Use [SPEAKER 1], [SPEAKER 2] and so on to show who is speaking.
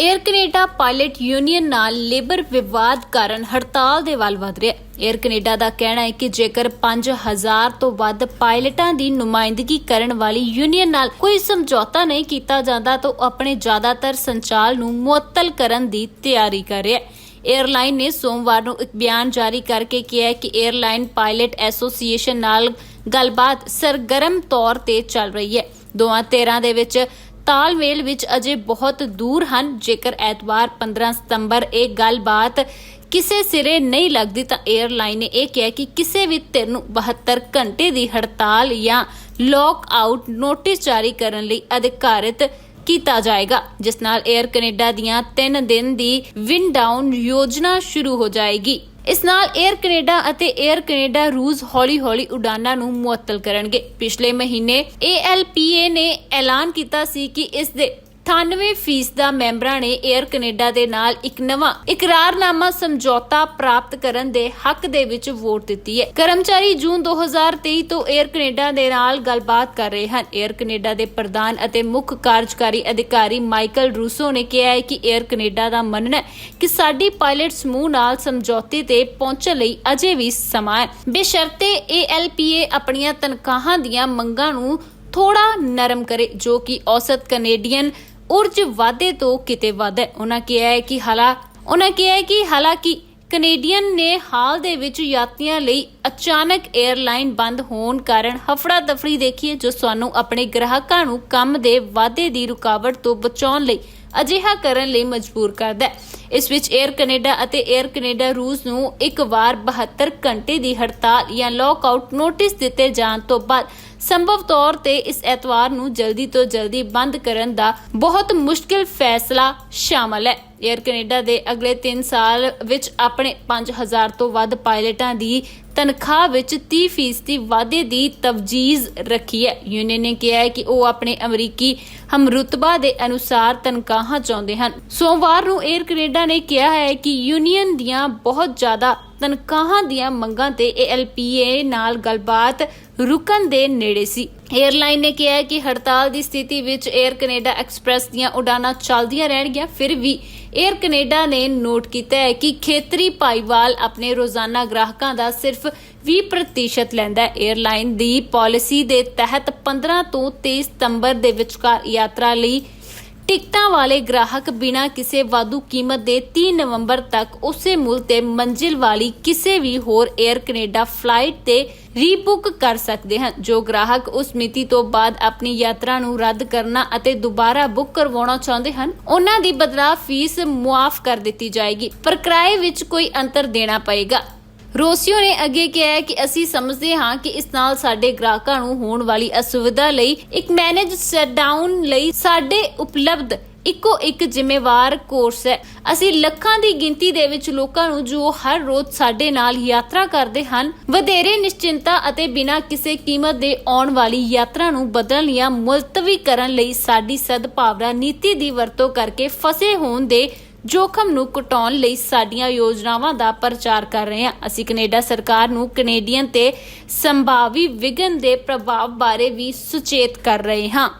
[SPEAKER 1] Air Canada pilot union ਨਾਲ labour ਵਿਵਾਦ ਕਾਰਨ ਹੜਤਾਲ ਦੇ ਵੱਲ ਵਧ ਰਿਹਾ ਹੈ। ਕੈਨੇਡਾ ਦਾ ਕਹਿਣਾ ਹੈ ਕਿ ਜੇਕਰ 5000 ਤੋਂ ਵੱਧ ਪਾਇਲਟਾਂ ਦੀ ਨੁਮਾਇੰਦਗੀ ਕਰਨ ਵਾਲੀ ਯੂਨੀਅਨ ਨਾਲ ਕੋਈ ਸਮਝੌਤਾ ਨਹੀਂ ਕੀਤਾ ਜਾਂਦਾ, ਤਾਂ ਆਪਣੇ ਜ਼ਿਆਦਾਤਰ ਸੰਚਾਲ ਨੂੰ ਮੁਅੱਤਲ ਕਰਨ ਦੀ ਤਿਆਰੀ ਕਰ ਰਿਹਾ ਏਅਰਲਾਈਨ ਨੇ ਸੋਮਵਾਰ ਨੂੰ ਇੱਕ ਬਿਆਨ ਜਾਰੀ ਕਰਕੇ ਕਿਹਾ ਕਿ ਏਅਰਲਾਈਨ ਪਾਇਲਟ ਐਸੋਸੀਏਸ਼ਨ ਨਾਲ ਗੱਲਬਾਤ ਸਰਗਰਮ ਤੌਰ ਤੇ ਚੱਲ ਰਹੀ ਹੈ। ਦੋਵਾਂ ਧਿਰਾਂ ਦੇ ਵਿੱਚ ਤਾਲਮੇਲ ਵਿੱਚ ਅਜੇ ਬਹੁਤ ਦੂਰ ਹਨ। ਜੇਕਰ ਐਤਵਾਰ 15 ਸਤੰਬਰ ਇਹ ਗੱਲਬਾਤ ਕਿਸੇ ਸਿਰੇ ਨਹੀਂ ਲੱਗਦੀ ਤਾਂ 에ਅਰਲਾਈਨ ਨੇ ਇਹ ਕਿਹਾ ਕਿ ਕਿਸੇ ਵੀ ਧਿਰ ਨੂੰ 72 ਘੰਟੇ ਦੀ ਹੜਤਾਲ ਜਾਂ ਲੌਕ ਆਊਟ ਨੋਟਿਸ ਜਾਰੀ ਕਰਨ ਲਈ ਅਧਿਕਾਰਿਤ ਕੀਤਾ ਜਾਏਗਾ, ਜਿਸ ਨਾਲ 에ਅਰ ਕੈਨੇਡਾ ਦੀਆਂ 3 ਦਿਨ ਦੀ ਵਿਨ ਡਾਊਨ ਯੋਜਨਾ ਸ਼ੁਰੂ ਹੋ ਜਾਏਗੀ। ਇਸ ਨਾਲ 에ਅਰ ਕੈਨੇਡਾ ਅਤੇ 에ਅਰ ਕੈਨੇਡਾ ਰੂਸ ਹੌਲੀ-ਹੌਲੀ ਉਡਾਨਾਂ ਨੂੰ ਮੁਅੱਤਲ ਕਰਨਗੇ। ਪਿਛਲੇ ਮਹੀਨੇ ALPA ਨੇ ਐਲਾਨ ਕੀਤਾ ਸੀ ਕਿ ਇਸ ਦੇ 98% ਦਾ ਮੈਂਬਰਾਂ ਨੇ 에ਅਰ ਕੈਨੇਡਾ ਦੇ ਨਾਲ ਇੱਕ ਨਵਾਂ ਇਕਰਾਰਨਾਮਾ ਸਮਝੌਤਾ ਪ੍ਰਾਪਤ ਕਰਨ ਦੇ ਹੱਕ ਦੇ ਵਿੱਚ ਵੋਟ ਦਿੱਤੀ ਹੈ। ਕਰਮਚਾਰੀ ਜੂਨ 2023 ਤੋਂ 에ਅਰ ਕੈਨੇਡਾ ਦੇ ਨਾਲ ਗੱਲਬਾਤ ਕਰ ਰਹੇ ਹਨ। 에ਅਰ ਕੈਨੇਡਾ ਦੇ ਪ੍ਰਧਾਨ ਅਤੇ ਮੁੱਖ ਕਾਰਜਕਾਰੀ ਅਧਿਕਾਰੀ ਮਾਈਕਲ ਰੂਸੋ ਨੇ ਕਿਹਾ ਹੈ ਕਿ 에ਅਰ ਕੈਨੇਡਾ ਦਾ ਮੰਨਣਾ ਕਿ ਸਾਡੀ ਪਾਇਲਟ ਸਮੂਹ ਨਾਲ ਸਮਝੌਤੇ ਤੇ ਪਹੁੰਚਣ ਲਈ ਅਜੇ ਵੀ ਸਮਾਂ ਹੈ। ਬੇਸ਼ਰਤੇ ALPA ਆਪਣੀਆਂ ਤਨਖਾਹਾਂ ਦੀਆਂ ਮੰਗਾਂ ਨੂੰ ਥੋੜਾ ਨਰਮ ਕਰੇ, ਜੋ ਕਿ ਔਸਤ ਕੈਨੇਡੀਅਨ ਉਰਜ ਵਾਧੇ ਤੋਂ ਕਿਤੇ ਵੱਧ ਹੈ। ਉਹਨਾਂ ਕਿਹਾ ਹੈ ਕਿ ਹਾਲਾ ਉਹਨਾਂ ਕਿਹਾ ਹੈ ਕਿ ਹਾਲਾਂਕਿ ਕੈਨੇਡੀਅਨ ਨੇ ਹਾਲ ਦੇ ਵਿੱਚ ਯਾਤਰੀਆਂ ਲਈ ਅਚਾਨਕ 에ਅਰਲਾਈਨ ਬੰਦ ਹੋਣ ਕਾਰਨ ਹਫੜਾ ਦਫੜੀ ਦੇਖੀ ਹੈ, ਜੋ ਸਾਨੂੰ ਆਪਣੇ ਗ੍ਰਾਹਕਾਂ ਨੂੰ ਕੰਮ ਦੇ ਵਾਧੇ ਦੀ ਰੁਕਾਵਟ ਤੋਂ ਬਚਾਉਣ ਲਈ ਅਜਿਹਾ ਕਰਨ ਲਈ ਮਜਬੂਰ ਕਰਦਾ ਹੈ। ਇਸ ਵਿੱਚ 에ਅਰ ਕੈਨੇਡਾ ਅਤੇ 에ਅਰ ਕੈਨੇਡਾ ਰੂਸ ਨੂੰ ਇੱਕ ਵਾਰ 72 ਘੰਟੇ ਦੀ ਹੜਤਾਲ ਜਾਂ ਲੌਕਆਊਟ ਨੋਟਿਸ ਦਿੱਤੇ ਜਾਣ ਤੋਂ ਬਾਅਦ ਸੰਭਵ ਤੌਰ ਤੇ ਇਸ ਐਤਵਾਰ ਨੂੰ ਜਲਦੀ ਤੋਂ ਜਲਦੀ ਬੰਦ ਕਰਨ ਦਾ ਬਹੁਤ ਮੁਸ਼ਕਿਲ ਫੈਸਲਾ ਸ਼ਾਮਲ ਹੈ। ਏਅਰ ਕੈਨੇਡਾ ਦੇ ਅਗਲੇ 3 ਸਾਲ ਵਿੱਚ ਆਪਣੇ 5000 ਤੋਂ ਵੱਧ ਪਾਇਲਟਾਂ ਦੀ ਤਨਖਾਹ ਵਿੱਚ 30% ਵਾਧੇ ਦੀ ਤਵਜੀਜ਼ ਰੱਖੀ ਹੈ। ਯੂਨੀਅਨ ਨੇ ਕਿਹਾ ਹੈ ਕਿ ਉਹ ਆਪਣੇ ਅਮਰੀਕੀ ਹਮਰਤਬਾ ਦੇ ਅਨੁਸਾਰ ਤਨਖਾਹਾਂ ਚਾਹੁੰਦੇ ਹਨ। ਸੋਮਵਾਰ ਨੂੰ ਏਅਰ ਕੈਨੇਡਾ ਨੇ ਕਿਹਾ ਹੈ ਕਿ ਯੂਨੀਅਨ ਦੀਆਂ ਬਹੁਤ ਜ਼ਿਆਦਾ ਤਨਖਾਹਾਂ ਦੀਆਂ ਮੰਗਾਂ ਤੇ ALPA ਨਾਲ ਗੱਲਬਾਤ ਰੁਕਣ ਦੇ ਨੇੜੇ ਸੀ। ਏਅਰਲਾਈਨ ਨੇ ਕਿਹਾ ਹੈ ਕਿ ਹੜਤਾਲ ਦੀ ਸਥਿਤੀ ਵਿੱਚ ਏਅਰ ਕੈਨੇਡਾ ਐਕਸਪ੍ਰੈਸ ਦੀਆਂ ਉਡਾਨਾਂ ਚੱਲਦੀਆਂ ਰਹਿਣਗੀਆਂ, ਫਿਰ ਵੀ 에ਅਰ ਕੈਨੇਡਾ ਨੇ ਨੋਟ ਕੀਤਾ ਹੈ ਕਿ ਖੇਤਰੀ ਭਾਈਵਾਲ ਆਪਣੇ ਰੋਜ਼ਾਨਾ ਗ੍ਰਾਹਕਾਂ ਦਾ ਸਿਰਫ 20% ਲੈਂਦਾ ਹੈ। 에ਅਰਲਾਈਨ ਦੀ ਪਾਲਿਸੀ ਦੇ ਤਹਿਤ 15 ਤੋਂ 23 ਸਤੰਬਰ ਦੇ ਵਿਚਕਾਰ ਯਾਤਰਾ ਲਈ ਟਿਕਟਾਂ ਵਾਲੇ ਗ੍ਰਾਹਕ ਬਿਨਾਂ ਕਿਸੇ ਵਾਧੂ ਕੀਮਤ ਦੇ 3 ਨਵੰਬਰ ਤੱਕ ਉਸੇ ਮੁੱਲ ਤੇ ਮੰਜ਼ਿਲ ਵਾਲੀ ਕਿਸੇ ਵੀ ਹੋਰ 에ਅਰ ਕੈਨੇਡਾ ਫਲਾਈਟ ਤੇ ਰੀਬੁੱਕ ਕਰ ਸਕਦੇ ਹਨ, ਜੋ ਗ੍ਰਾਹਕ ਉਸ ਮਿਤੀ ਤੋਂ ਬਾਅਦ ਆਪਣੀ ਯਾਤਰਾ ਨੂੰ ਰੱਦ ਕਰਨਾ ਅਤੇ ਦੁਬਾਰਾ ਬੁੱਕ ਕਰਵਾਉਣਾ ਚਾਹੁੰਦੇ ਹਨ, ਉਹਨਾਂ ਦੀ ਬਦਲਾਅ ਫੀਸ ਮੁਆਫ ਕਰ ਦਿੱਤੀ ਜਾਏਗੀ। ਪਰ ਕਿਰਾਏ ਵਿੱਚ ਕੋਈ ਅੰਤਰ ਦੇਣਾ ਪਏਗਾ। ਰੋਸੀਓ ਨੇ ਅੱਗੇ ਕਿਹਾ ਕਿ ਅਸੀਂ ਸਮਝਦੇ ਹਾਂ ਕਿ ਇਸ ਨਾਲ ਸਾਡੇ ਗ੍ਰਾਹਕਾਂ ਨੂੰ ਹੋਣ ਵਾਲੀ ਅਸੁਵਿਧਾ ਲਈ ਇੱਕ ਮੈਨੇਜ ਸ਼ਟਡਾਊਨ ਲਈ ਸਾਡੇ ਉਪਲਬਧ ਇੱਕੋ ਇੱਕ ਜ਼ਿੰਮੇਵਾਰ ਕੋਰਸ ਹੈ। ਅਸੀਂ ਲੱਖਾਂ ਦੀ ਗਿਣਤੀ ਦੇ ਵਿੱਚ ਲੋਕਾਂ ਨੂੰ ਜੋ ਹਰ ਰੋਜ਼ ਸਾਡੇ ਨਾਲ ਯਾਤਰਾ ਕਰਦੇ ਹਨ, ਵਧੇਰੇ ਨਿਸ਼ਚਿੰਤਾ ਅਤੇ ਬਿਨਾਂ ਕਿਸੇ ਕੀਮਤ ਦੇ ਆਉਣ ਵਾਲੀ ਯਾਤਰਾ ਨੂੰ ਬਦਲਣ ਜਾਂ ਮੁਲਤਵੀ ਕਰਨ ਲਈ ਸਾਡੀ ਸਦਭਾਵਨਾ ਨੀਤੀ ਦੀ ਵਰਤੋਂ ਕਰਕੇ ਫਸੇ ਹੋਣ ਦੇ ਜੋਖਮ ਨੂੰ ਘਟਾਉਣ ਲਈ ਸਾਡੀਆਂ ਯੋਜਨਾਵਾਂ ਦਾ ਪ੍ਰਚਾਰ ਕਰ ਰਹੇ ਹਾਂ। ਅਸੀਂ ਕੈਨੇਡਾ ਸਰਕਾਰ ਨੂੰ ਕੈਨੇਡੀਅਨ ਤੇ ਸੰਭਾਵੀ ਵਿਘਨ ਦੇ ਪ੍ਰਭਾਵ ਬਾਰੇ ਵੀ ਸੁਚੇਤ ਕਰ ਰਹੇ ਹਾਂ।